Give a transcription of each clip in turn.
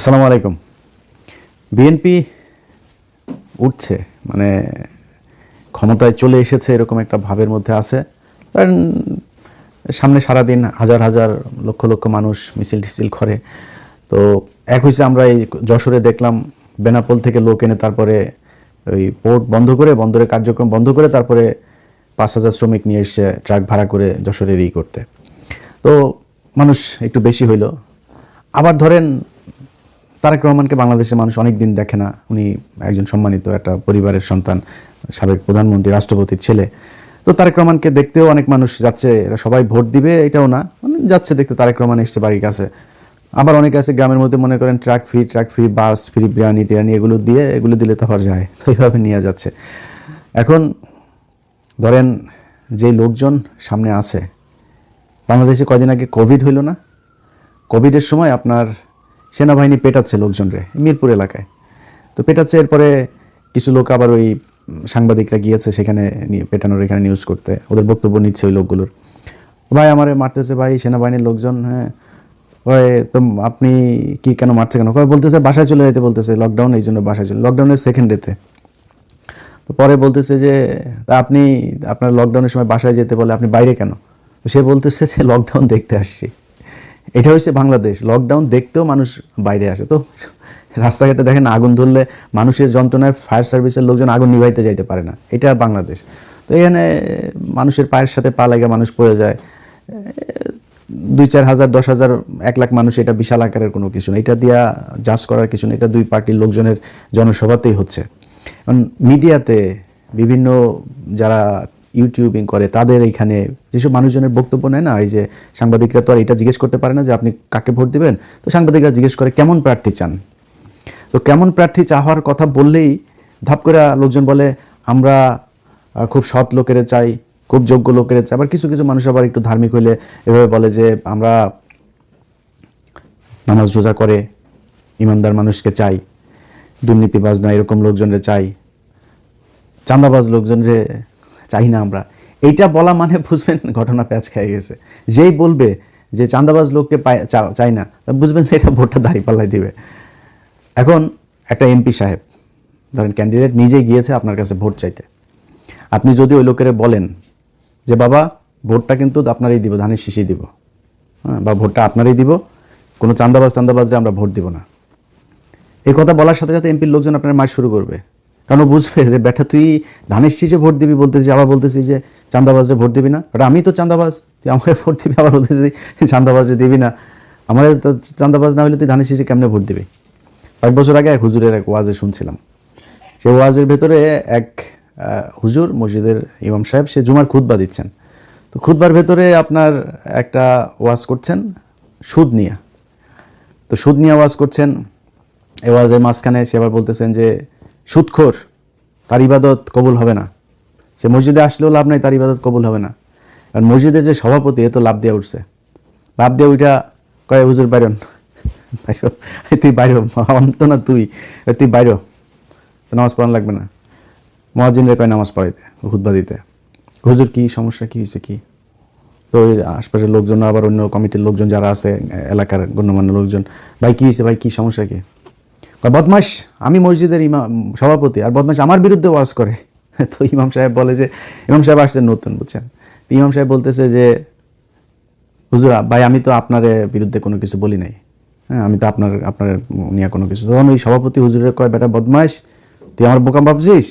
আসসালামু আলাইকুম। বিএনপি উঠছে মানে ক্ষমতায় চলে এসেছে, এরকম একটা ভাবের মধ্যে আছে। কারণ সামনে সারাদিন হাজার হাজার লক্ষ লক্ষ মানুষ মিছিল টিছিল করে। তো এক হয়েছে আমরা এই যশোরে দেখলাম বেনাপোল থেকে লোক এনে তারপরে ওই পোর্ট বন্ধ করে, বন্দরের কার্যক্রম বন্ধ করে, তারপরে পাঁচ হাজার শ্রমিক নিয়ে এসে ট্রাক ভাড়া করে যশোরের ই করতে। তো মানুষ একটু বেশি হইল। আবার ধরেন তারেক রহমানকে বাংলাদেশের মানুষ অনেক দিন দেখে না। উনি একজন সম্মানিত একটা পরিবারের সন্তান, সাবেক প্রধানমন্ত্রী, রাষ্ট্রপতির ছেলে। তো তারেক রহমানকে দেখতেও অনেক মানুষ যাচ্ছে, এরা সবাই ভোট দিবে, এটাও না। মানে যাচ্ছে দেখতে, তারেক রহমান এসছে বাড়ির কাছে। আবার অনেকে আছে গ্রামের মধ্যে মনে করেন truck free truck free, bus free, biryani টিরানি এগুলো দিয়ে, এগুলো দিলে তো আবার যায়। তো এইভাবে নিয়ে যাচ্ছে। এখন ধরেন যে লোকজন সামনে আছে, বাংলাদেশে কয়দিন আগে কোভিড হইল না? কোভিডের সময় আপনার সেনাবাহিনী পেটাচ্ছে লোকজনরে মিরপুর এলাকায়। তো পেটাচ্ছে এরপরে কিছু লোক আবার ওই সাংবাদিকরা গিয়েছে সেখানে পেটানোর, এখানে নিউজ করতে। ওদের বক্তব্য নিচ্ছে ওই লোকগুলোর। ভাই, আমারে মারতেছে ভাই, সেনাবাহিনীর লোকজন হ্যাঁ। কয় তো আপনি কি কেন মারছে কেন? কয়, বলতেছে বাসায় চলে যেতে বলতেছে লকডাউন এই জন্য বাসায় চলে। লকডাউনের সেকেন্ড ডেতে তো। পরে বলতেছে যে আপনি, আপনার লকডাউনের সময় বাসায় যেতে বলে আপনি বাইরে কেন? সে বলতেছে যে লকডাউন দেখতে আসছি। এটা হচ্ছে বাংলাদেশ। লকডাউন দেখতেও মানুষ বাইরে আসে। তো রাস্তাঘাটে দেখেন আগুন ধরলে মানুষের যন্ত্রণায় ফায়ার সার্ভিসের লোকজন আগুন নিভাইতে যাইতে পারে না। এটা বাংলাদেশ। তো এখানে মানুষের পায়ের সাথে পা লাগা মানুষ পড়ে যায়। দুই চার হাজার, দশ হাজার, এক লাখ মানুষ এটা বিশাল আকারের কোনো কিছু না। এটা দিয়া জাজ করার কিছু না। এটা দুই পার্টির লোকজনের জনসভাতেই হচ্ছে। এখন মিডিয়াতে বিভিন্ন যারা ইউটিউবিং করে, তাদের এইখানে যেসব মানুষজনের বক্তব্য নেয় না, এই যে সাংবাদিকরা তো আর এটা জিজ্ঞেস করতে পারে না যে আপনি কাকে ভোট দিবেন, তো সাংবাদিকরা জিজ্ঞেস করে কেমন প্রার্থী চান? তো কেমন প্রার্থী চাওয়ার কথা বললেই ধাপ করে লোকজন বলে, আমরা খুব সৎ লোকের চাই, খুব যোগ্য লোকের চাই। আবার কিছু কিছু মানুষ আবার একটু ধার্মিক হইলে এভাবে বলে যে, আমরা নামাজ রোজা করে ইমানদার মানুষকে চাই, দুর্নীতিবাজ না এরকম লোকজনরে চাই। চাঁদাবাজ লোকজনরে চাই না আমরা। এইটা বলা মানে বুঝবেন ঘটনা প্যাচ খেয়ে গেছে। যেই বলবে যে চাঁদাবাজ লোককে চাই না বুঝবেন এটা ভোটটা দাঁড়িপাল্লায় দিবে। এখন একটা এমপি সাহেব, ধরেন ক্যান্ডিডেট নিজে গিয়েছে আপনার কাছে ভোট চাইতে। আপনি যদি ওই লোকের বলেন যে, বাবা, ভোটটা কিন্তু আপনারই দিব, ধানের শীষই দিব। হ্যাঁ বা ভোটটা আপনারই দিব, কোনো চান্দাবাজ চান্দাবাজরে আমরা ভোট দিব না। এই কথা বলার সাথে সাথে এমপির লোকজন আপনার মার শুরু করবে। কারণ বুঝবে? যে ব্যাটা, তুই ধানের শীষে ভোট দিবি বলতেছি আবার বলতেছি যে চান্দাবাজরে ভোট দিবি না। ওটা আমি তো চান্দাবাজ। তুই আমাকে ভোট দিবি, আবার বলতেছি চান্দাবাজরে দিবি না। আমার চান্দাবাজ না হলে তুই ধানের শীষে কেমনে ভোট দিবি? কয়েক বছর আগে এক হুজুরের এক ওয়াজে শুনছিলাম। সেই ওয়াজের ভেতরে এক হুজুর মসজিদের ইমাম সাহেব, সে জুমার খুতবা দিচ্ছেন। তো খুতবার ভেতরে আপনার একটা ওয়াজ করছেন, সুদ নিয়ে। তো সুদ নিয়ে ওয়াজ করছেন। এ ওয়াজের মাঝখানে সে আবার বলতেছেন যে সুদখোর তার ইবাদত কবুল হবে না। সে মসজিদে আসলেও লাভ নাই, তার ইবাদত কবুল হবে না। কারণ মসজিদের যে সভাপতি, এ তো লাভ দিয়ে উঠছে। লাভ দিয়ে উঠা কয়, হুজুর বাইরন, বাইর তুই বাইর অন্ত না তুই তুই বাইর নামাজ পড়ানো লাগবে না। মহাজিনরে কয়, নামাজ পড়াইতে, খুতবা দিতে। হুজুর, কি সমস্যা, কি হয়েছে কি? তো ওই আশপাশের লোকজন, আবার অন্য কমিটির লোকজন যারা আছে, এলাকার গণ্যমান্য লোকজন, ভাই, কী হয়েছে ভাই, কি সমস্যা, কি? বদমাস আমি মসজিদের ইমাম, সভাপতি, আর বদমাস আমার বিরুদ্ধে ওয়াজ করে। তো ইমাম সাহেব বলে যে, ইমাম সাহেব আসছেন নতুন, বুঝছেন? তো ইমাম সাহেব বলতেছে যে, হুজুরা, ভাই, আমি তো আপনার বিরুদ্ধে কোনো কিছু বলি নাই। হ্যাঁ আমি তো আপনার আপনার নিয়ে কোনো কিছু তখন ওই সভাপতি হুজুরের কয়, বেটা বদমাস তুই আমার বোকাম ভাবছিস?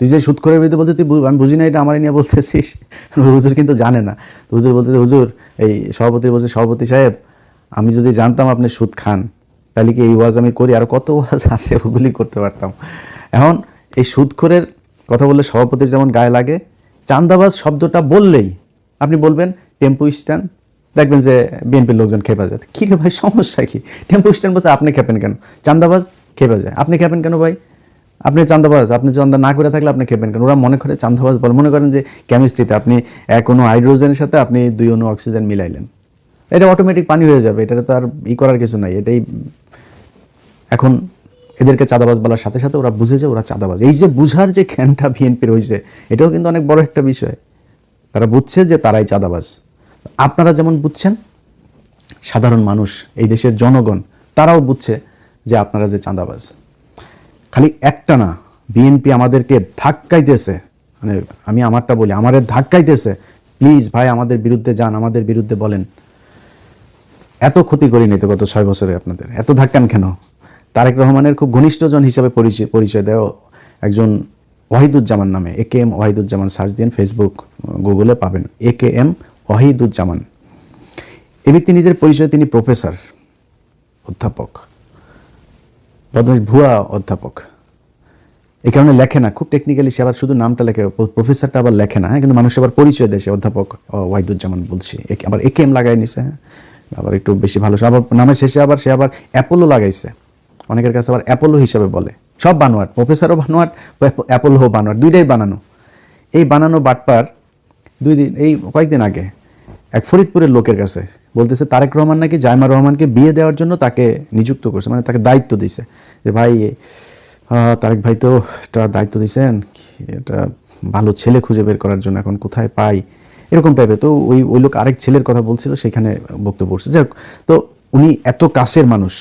তুই যে সুদ করে বিরুদ্ধে বলতে তুই আমি বুঝি না এটা আমার নিয়ে বলতেছিস। হুজুর কিন্তু জানে না। হুজুর বলতেছে, হুজুর, এই সভাপতি বলছে, সভাপতি সাহেব, আমি যদি জানতাম আপনি সুদ খান তাহলে কি এই ওয়াজ আমি করি? আর কত ওয়াজ আছে ওগুলি করতে পারতাম। এখন এই সুদখোরের কথা বললে সভাপতির যেমন গায়ে লাগে, চান্দাবাজ শব্দটা বললেই আপনি বলবেন, টেম্পু স্ট্যান্ড? দেখবেন যে বিএনপির লোকজন খেপা যায়। কী রে ভাই, সমস্যা কি? টেম্পু স্ট্যান্ড বলছে আপনি খেপেন কেন? চান্দাবাজ খেপে যায়। আপনি খেপেন কেন ভাই? আপনি চান্দাবাজ, আপনি চান্দা না করে থাকলে আপনি খেপেন কেন? ওরা মনে করে চান্দাবাজ বল। মনে করেন যে কেমিস্ট্রিতে আপনি এক অনু হাইড্রোজেনের সাথে আপনি দুই অনু অক্সিজেন মিলাইলেন। এটা অটোমেটিক পানি হয়ে যাবে। এটা তো আর ই করার কিছু নাই। এটাই এখন এদেরকে চাঁদাবাজ বলার সাথে সাথে ওরা বুঝে যে ওরা চাঁদাবাজ। এই যে বুঝার যে জ্ঞানটা বিএনপির হয়েছে এটাও কিন্তু অনেক বড় একটা বিষয়। তারা বুঝছে যে তারাই চাঁদাবাজ। আপনারা যেমন বুঝছেন, সাধারণ মানুষ, এই দেশের জনগণ, তারাও বুঝছে যে আপনারা যে চাঁদাবাজ। খালি একটা না, বিএনপি আমাদেরকে ধাক্কাইতেছে। মানে আমি আমারটা বলি আমাদের ধাক্কাইতেছে। প্লিজ ভাই, আমাদের বিরুদ্ধে যান, আমাদের বিরুদ্ধে বলেন। এত ক্ষতি করিনি তো গত ছয় বছরে আপনাদের। এত ধাক্কান কেন? তারেক রহমানের খুব ঘনিষ্ঠজন হিসাবে পরিচয় পরিচয় দেয় একজন ওয়াহিদুজ্জামান নামে, A K M Wahiduzzaman search দিন ফেসবুক গুগলে পাবেন, এ কে এম ওয়াহিদুজ্জামান। এ ব্যক্তি নিজের পরিচয় তিনি প্রফেসর, অধ্যাপক ভুয়া অধ্যাপক। এই কারণে লেখে না, খুব টেকনিক্যালি সে আবার শুধু নামটা লেখে, প্রফেসরটা আবার লেখে না হ্যাঁ? কিন্তু মানুষ আবার পরিচয় দেয় সে অধ্যাপক ওয়াহিদুজ্জামান বলছি। আবার একে এম লাগাই নিছে হ্যাঁ? আবার একটু বেশি ভালো আবার নামের শেষে আবার সে আবার অ্যাপোলো লাগাইছে। অনেকের কাছে আবার অ্যাপোলো হিসাবে বলে। সব বানোয়াট, প্রফেসরও বানোয়াট, অ্যাপোলো বানোয়াট, দুইটাই বানানো। এই বানানো বাটপার দুই দিন, এই কয়েকদিন আগে এক ফরিদপুরের লোকের কাছে বলতেছে, তারেক রহমান নাকি জাইমা রহমানকে বিয়ে দেওয়ার জন্য তাকে নিযুক্ত করছে। মানে তাকে দায়িত্ব দিছে যে, ভাই তারেক ভাই তো একটা দায়িত্ব দিয়েছেন এটা ভালো ছেলে খুঁজে বের করার জন্য এখন কোথায় পাই? এরকম টাইপের তো ওই ওই লোক আরেক ছেলের কথা বলছিল, সেখানে বক্তব্য করছে। যাই তো উনি এত কাছের মানুষ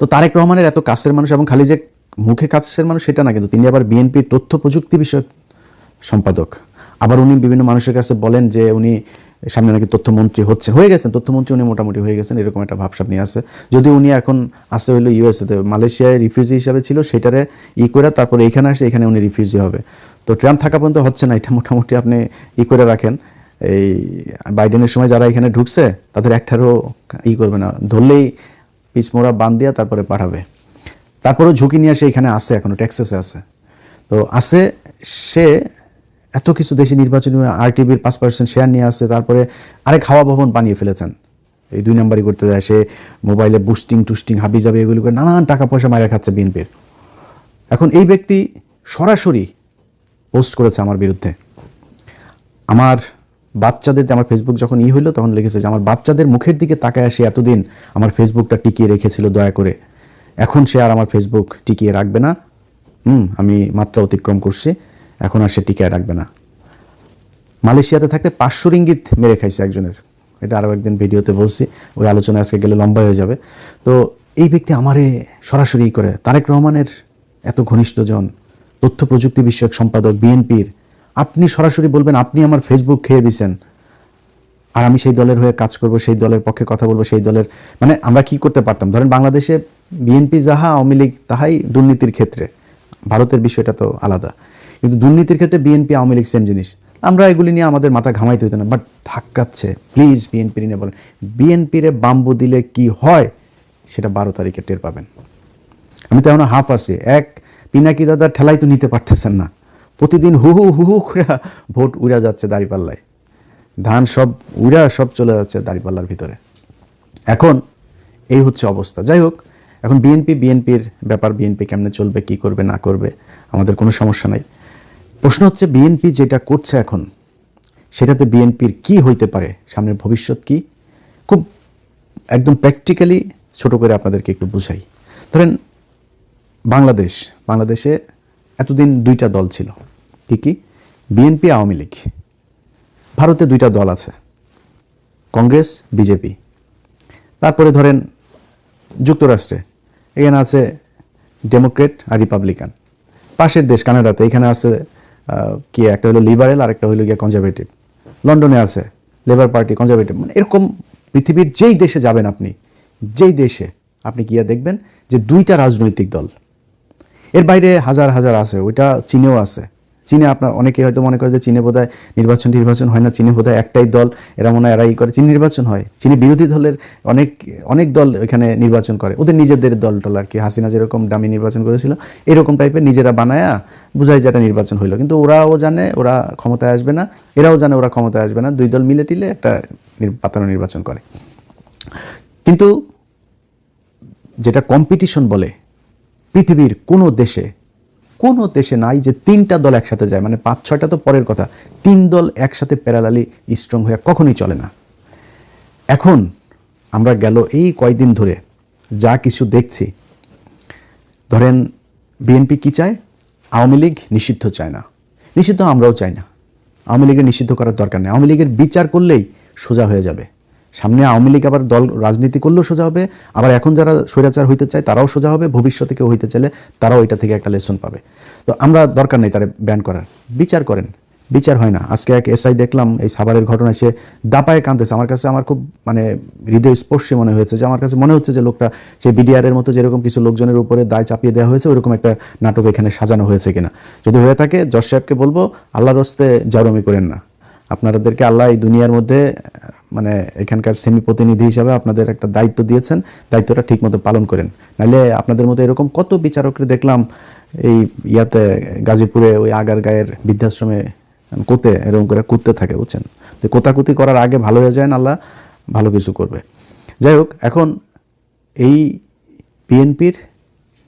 তো তারেক রহমানের এত কাছের মানুষ এবং খালি যে মুখে কাছের মানুষ সেটা না, কিন্তু তিনি আবার বিএনপির তথ্য প্রযুক্তি বিষয়ক সম্পাদক। আবার উনি বিভিন্ন মানুষের কাছে বলেন যে উনি সামনে নাকি তথ্যমন্ত্রী হচ্ছে। হয়ে গেছেন, তথ্যমন্ত্রী উনি মোটামুটি হয়ে গেছেন, এরকম একটা ভাবসাব নিয়ে আছে। যদি উনি এখন আসে হইল ইউএসএতে মালয়েশিয়ায় রিফিউজি হিসাবে ছিল, সেটারে ই করে তারপরে এখানে আসে, এখানে উনি রিফিউজি হবে। তো ট্রাম্প থাকা পর্যন্ত হচ্ছে না, এটা মোটামুটি আপনি ই করে রাখেন। এই বাইডেনের সময় যারা এখানে ঢুকছে, তাদের একটারও ই করবে না, ধরলেই পিসমোড়া বান দিয়া তারপরে পাঠাবে। তারপরেও ঝুঁকি নিয়ে সে এখানে আসে এখনও টেক্সাসে আছে। তো আসে সে এত কিছু দেশে নির্বাচনী আরটিভির পাঁচ পার্সেন্ট শেয়ার নিয়ে আসছে তারপরে আরেক হাওয়া ভবন বানিয়ে ফেলেছেন। এই দুই নাম্বারই করতে যায় সে, মোবাইলে বুস্টিং টুস্টিং হাবি যাবে এগুলো করে নানান টাকা পয়সা মারা খাচ্ছে বিএনপির। এখন এই ব্যক্তি সরাসরি পোস্ট করেছে আমার বিরুদ্ধে। আমার বাচ্চাদের আমার ফেসবুক যখন ই হইল, তখন লিখেছে যে, আমার বাচ্চাদের মুখের দিকে তাকায় আসি এতদিন আমার ফেসবুকটা টিকিয়ে রেখেছিল দয়া করে। এখন সে আর আমার ফেসবুক টিকিয়ে রাখবে না। হুম, আমি মাত্রা অতিক্রম করছি। এখন আর সে টিকিয়ে রাখবে না। মালয়েশিয়াতে থাকতে পাঁচশো রিঙ্গিত মেরে খাইছে একজনের। এটা আরও একদিন ভিডিওতে বলছি। ওই আলোচনা আজকে গেলে লম্বা হয়ে যাবে। তো এই ব্যক্তি আমারে সরাসরি করে। তারেক রহমানের এত ঘনিষ্ঠজন তথ্য প্রযুক্তি বিষয়ক সম্পাদক, বিএনপির আপনি সরাসরি বলবেন, আপনি আমার ফেসবুক খেয়ে দিছেন। আর আমি সেই দলের হয়ে কাজ করব, সেই দলের পক্ষে কথা বলব, সেই দলের মানে আমরা কি করতে পারতাম? ধরেন বাংলাদেশে বিএনপি যাহা, আওয়ামী লীগ তাহাই দুর্নীতির ক্ষেত্রে। ভারতের বিষয়টা তো আলাদা। কিন্তু দুর্নীতির ক্ষেত্রে বিএনপি আওয়ামী লীগ সেম জিনিস। আমরা এগুলি নিয়ে আমাদের মাথা ঘামাইতে হতো না বাট ধাক্কাচ্ছে। প্লিজ বিএনপি নিয়ে বলেন। বিএনপিরে বাম্বু দিলে কি হয়, সেটা বারো তারিখে টের পাবেন। আমি তো এখন হাফ আছি। এক, পিনাকি দাদার ঠেলাই তো নিতে পারতেছেন না। প্রতিদিন হু হু হু করে ভোট উড়া যাচ্ছে দাঁড়িপাল্লায়। ধান সব উড়া, সব চলে যাচ্ছে দাঁড়িপাল্লার ভিতরে। এখন এই হচ্ছে অবস্থা। যাই হোক, এখন বিএনপি, বিএনপির ব্যাপার, বিএনপি কেমনে চলবে, কি করবে, না করবে, আমাদের কোনো সমস্যা নাই। প্রশ্ন হচ্ছে বিএনপি যেটা করছে এখন, সেটাতে বিএনপির কি হইতে পারে? সামনের ভবিষ্যৎ কি? খুব একদম প্র্যাকটিক্যালি ছোট করে আপনাদেরকে একটু বুঝাই। ধরেন বাংলাদেশ, বাংলাদেশে এতদিন দুইটা দল ছিল। কি কি? বিএনপি, আওয়ামী লীগ। ভারতে দুইটা দল আছে। Congress, BJP. তারপরে ধরেন যুক্তরাষ্ট্রে। এখানে আছে ডেমোক্রেট আর রিপাবলিকান। পাশের দেশ কানাডাতে। এখানে আছে কি, একটা হলো লিবারেল আর একটা হলো গিয়ে কনজারভেটিভ। লন্ডনে আছে, লেবার পার্টি, কনজারভেটিভ। মানে এরকম পৃথিবীর যেই দেশে যাবেন আপনি, যেই দেশে, আপনি গিয়ে দেখবেন যে দুইটা রাজনৈতিক দল। এর বাইরে হাজার হাজার আছে, ওইটা চীনেও আছে। চীনে আপনার অনেকে হয়তো মনে করে যে চীনে বোধহয় নির্বাচন নির্বাচন হয় না, চীনে বোধহয় একটাই দল, এরা মনে হয় এরাই করে। চীন নির্বাচন হয়। চীনে বিরোধী দলের অনেক অনেক দল এখানে নির্বাচন করে। ওদের নিজেদের দল টল আর কি। হাসিনা যেরকম দামি নির্বাচন করেছিল, এরকম টাইপের নিজেরা বানায়া বুঝাই যে একটা নির্বাচন হইল। কিন্তু ওরাও জানে, ওরা ক্ষমতায় আসবে না। এরাও জানে ওরা ক্ষমতায় আসবে না। দুই দল মিলে টিলে একটা পাতানো নির্বাচন করে। কিন্তু যেটা কম্পিটিশন বলে, পৃথিবীর কোনো দেশে কোনো দেশে নাই যে তিনটা দল একসাথে যায়। মানে পাঁচ, ছয়টা তো পরের কথা। তিন দল একসাথে প্যারালালি স্ট্রং হয়ে কখনোই চলে না। এখন আমরা গেল এই কয়দিন ধরে যা কিছু দেখছি, ধরেন বিএনপি কি চায়? আওয়ামী লীগ নিষিদ্ধ চায় না। নিষিদ্ধ আমরাও চাই না। আওয়ামী লীগের নিষিদ্ধ করার দরকার নেই। আওয়ামী লীগের বিচার করলেই সোজা হয়ে যাবে। সামনে আওয়ামী লীগ আবার দল রাজনীতি করলেও সোজা হবে, আবার এখন যারা স্বৈরাচার হইতে চায় তারাও সোজা হবে, ভবিষ্যতে কেউ হইতে চাইলে তারাও এটা থেকে একটা লেসন পাবে। তো আমরা দরকার নেই তারা ব্যান করার। বিচার করেন। বিচার হয় না। আজকে এক এসআই দেখলাম, এই সাভারের ঘটনায় সে দাপায় কাঁদতেছে। আমার কাছে আমার খুব মানে হৃদয় স্পর্শী মনে হয়েছে যে, আমার কাছে মনে হচ্ছে যে, লোকটা সে বিডিআর এর মতো যেরকম কিছু লোকজনের উপরে দায় চাপিয়ে দেওয়া হয়েছে, ওরকম একটা নাটক এখানে সাজানো হয়েছে কিনা। যদি হয়ে থাকে, জজ সাহেবকে বলব, আল্লাহর রস্তে জারমি করেন না। আপনাদেরকে আল্লাহ এই দুনিয়ার মধ্যে মানে এখানকার সেমি প্রতিনিধি হিসাবে আপনাদের একটা দায়িত্ব দিয়েছেন, দায়িত্বটা ঠিকমতো পালন করেন। নাহলে আপনাদের মতো এরকম কত বিচারককে দেখলাম এই ইয়াতে গাজীপুরে ওই আগার গায়ের বৃদ্ধাশ্রমে কোতে এরকম করে কুদতে থাকে, বুঝছেন? তো কোতাকুতি করার আগে ভালো হয়ে যায় আল্লাহ ভালো কিছু করবে। যাই হোক, এখন এই বিএনপির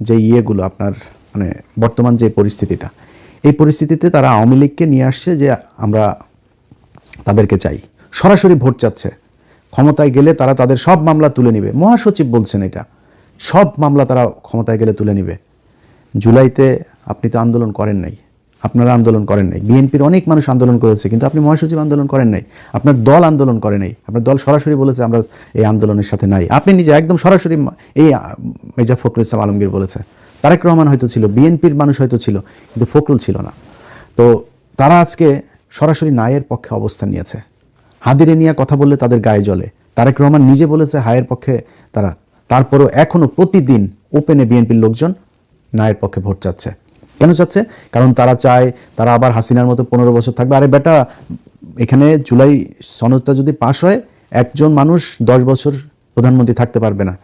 যে ইয়েগুলো আপনার মানে বর্তমান যে পরিস্থিতিটা, এই পরিস্থিতিতে তারা আওয়ামী লীগকে নিয়ে আসছে যে আমরা তাদেরকে চাই। সরাসরি ভোট চাচ্ছে। ক্ষমতায় গেলে তারা তাদের সব মামলা তুলে নিবে। মহাসচিব বলছেন এটা। সব মামলা তারা ক্ষমতায় গেলে তুলে নিবে। জুলাইতে আপনি তো আন্দোলন করেন নাই। আপনারা আন্দোলন করেন নাই। বিএনপির অনেক মানুষ আন্দোলন করেছে, কিন্তু আপনি মহাসচিব আন্দোলন করেন নাই। আপনার দল আন্দোলন করে নাই। আপনার দল সরাসরি বলেছে আমরা এই আন্দোলনের সাথে নাই। আপনি নিজে একদম সরাসরি এই মির্জা ফখরুল ইসলাম আলমগীর বলেছে। তারেক রহমান হয়তো ছিল, বিএনপির মানুষ হয়তো ছিল, কিন্তু ফখরুল ছিল না। তো তারা আজকে সরাসরি নায়ের পক্ষে অবস্থান নিয়েছে। হাদিরে নিয়ে কথা বললে তাদের গায়ে জ্বলে তারেক রহমান নিজে বলেছে, হায়ের পক্ষে তারা, তারপরও এখনও প্রতিদিন ওপেনে বিএনপির লোকজন নায়ের পক্ষে ভোট চাচ্ছে। কেন চাচ্ছে? কারণ তারা চায়, তারা আবার হাসিনার মতো পনেরো বছর থাকবে। আরে বেটা, এখানে জুলাই সনদটা যদি পাশ হয়, একজন মানুষ দশ বছর প্রধানমন্ত্রী থাকতে পারবে না।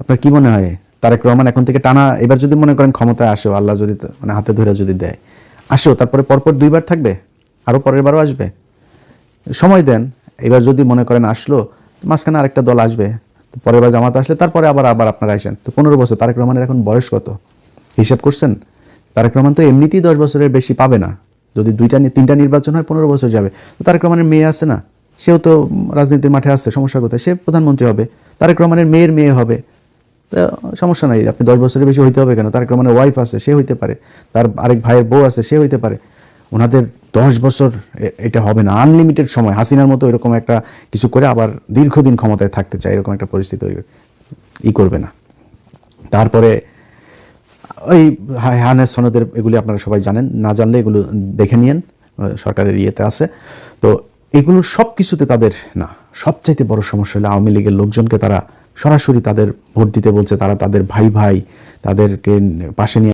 আপনার কি মনে হয়? তারেক রহমান এখন থেকে টানা, এবার যদি মনে করেন ক্ষমতায় আসেও, আল্লাহ যদি মানে হাতে ধরে যদি দেয়। আসেও তারপরে পরপর দুইবার থাকবে, আরও পরের বারও আসবে। সময় দেন। এবার যদি মনে করেন আসলো, মাঝখানে আরেকটা দল আসবে পরের বার জামাত আসলে তারপরে আবার আবার আপনারা আসেন। তো পনেরো বছর, তারেক রহমানের এখন বয়স কত? হিসাব করছেন? তারেক রহমান তো এমনিতেই দশ বছরের বেশি পাবে না। যদি দুইটা তিনটা নির্বাচন হয়, পনেরো বছর যাবে। তো তারেক রহমানের মেয়ে আছে না? সেও তো রাজনীতির মাঠে আসছে সমস্যা কোথায় সে প্রধানমন্ত্রী হবে। তারেক রহমানের মেয়ের মেয়ে হবে। সমস্যা নাই, আপনি দশ বছরের বেশি হইতে হবে কেন? তারেক রহমানের ওয়াইফ আছে, সে হইতে পারে। তার আরেক ভাইয়ের বউ আছে, সে হইতে পারে। ওনাদের দশ বছর এটা হবে না। আনলিমিটেড সময়। হাসিনার মতো এরকম একটা কিছু করে আবার দীর্ঘদিন ক্ষমতায় থাকতে চায়, এরকম একটা পরিস্থিতি ই করবে না। তারপরে ওই হানের সনদের এগুলি আপনারা সবাই জানেন। না জানলে এগুলো দেখে নিয়েন। সরকারের ইয়েতে আছে। তো এগুলো সব কিছুতে তাদের না। সবচাইতে বড় সমস্যা হলো আওয়ামী লীগের লোকজনকে তারা সরাসরি তাদের ভোট দিতে বলছে। তারা তাদের ভাই ভাই তাদেরকে পাশে নিয়ে